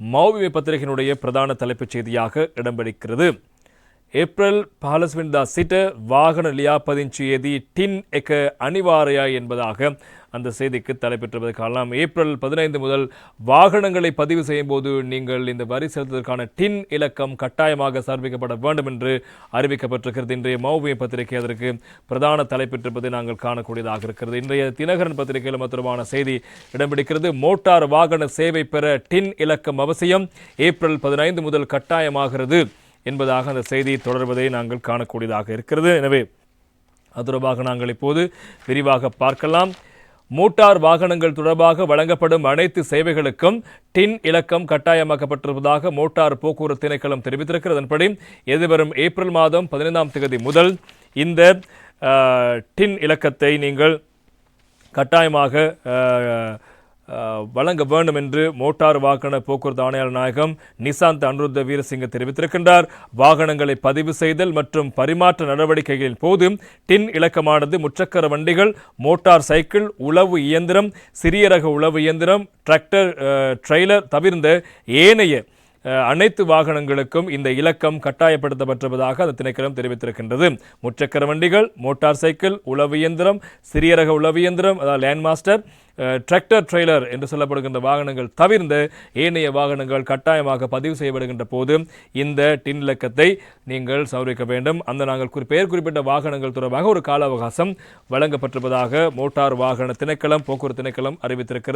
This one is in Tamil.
மௌவிமை பத்திரிகையினுடைய பிரதான தலைப்புச் செய்தியாக இடம்பிடிக்கிறது ஏப்ரல் பாலஸ்வின்தா சிட்ட வாகன லியாபதிஞ்சியதி டின் எக்க அனிவாரியா என்பதாக அந்த செய்திக்கு தலைப்பெற்றுவதை காணலாம். ஏப்ரல் பதினைந்து முதல் வாகனங்களை பதிவு செய்யும் போது நீங்கள் இந்த வரி செலுத்துவதற்கான டின் இலக்கம் கட்டாயமாக சமர்ப்பிக்கப்பட வேண்டும் என்று அறிவிக்கப்பட்டிருக்கிறது. இன்றைய மௌவிய பத்திரிகை அதற்கு பிரதான தலைப்பெற்றிருப்பதை நாங்கள் காணக்கூடியதாக இருக்கிறது. இன்றைய தினகரன் பத்திரிகையில் மற்றமான செய்தி இடம்பிடிக்கிறது. மோட்டார் வாகன சேவை பெற டின் இலக்கம் அவசியம். ஏப்ரல் பதினைந்து முதல் கட்டாயமாகிறது. என்பதாக அந்த செய்தி தொடர்வதை நாங்கள் காணக்கூடியதாக இருக்கிறது. எனவே அது தொடர்பாக நாங்கள் இப்போது விரிவாக பார்க்கலாம். மோட்டார் வாகனங்கள் தொடர்பாக வழங்கப்படும் அனைத்து சேவைகளுக்கும் டின் இலக்கம் கட்டாயமாக்கப்பட்டிருப்பதாக மோட்டார் போக்குவரத்து திணைக்களம் தெரிவித்திருக்கிறது. அதன்படி எதிர்வரும் ஏப்ரல் மாதம் பதினைந்தாம் தேதி முதல் இந்த டின் இலக்கத்தை நீங்கள் கட்டாயமாக வழங்க வேண்டும் என்று மோட்டார் வாகன போக்குவரத்து ஆணையாளர் நாயகம் நிசாந்த் அனுருத்த வீரசிங்க தெரிவித்திருக்கின்றார். வாகனங்களை பதிவு செய்தல் மற்றும் பரிமாற்ற நடவடிக்கைகளின் போது டின் இலக்கமானது முச்சக்கர வண்டிகள் மோட்டார் சைக்கிள் உளவு இயந்திரம் சிறிய ரக உளவு இயந்திரம் டிராக்டர் ட்ரெய்லர் தவிர்ந்த ஏனைய அனைத்து வாகனங்களுக்கும் இந்த இலக்கம் கட்டாயப்படுத்தப்பட்டிருப்பதாக அந்த திணைக்களம் தெரிவித்திருக்கின்றது. முச்சக்கர வண்டிகள் மோட்டார் சைக்கிள் உளவு இயந்திரம் சிறிய ரக உளவு இயந்திரம் அதாவது லேண்ட் மாஸ்டர் டிராக்டர் ட்ரெய்லர் என்று சொல்லப்படுகின்ற வாகனங்கள் தவிர்ந்த ஏனைய வாகனங்கள் கட்டாயமாக பதிவு செய்யப்படுகின்ற போது இந்த டின் இலக்கத்தை நீங்கள் சௌரிக்க வேண்டும். அந்த நாங்கள் குறி பெயர் குறிப்பிட்ட வாகனங்கள் தொடர்பாக ஒரு கால அவகாசம் வழங்கப்பட்டிருப்பதாக மோட்டார் வாகன திணைக்களம் போக்குவரத்து திணைக்களம் அறிவித்திருக்கிறது.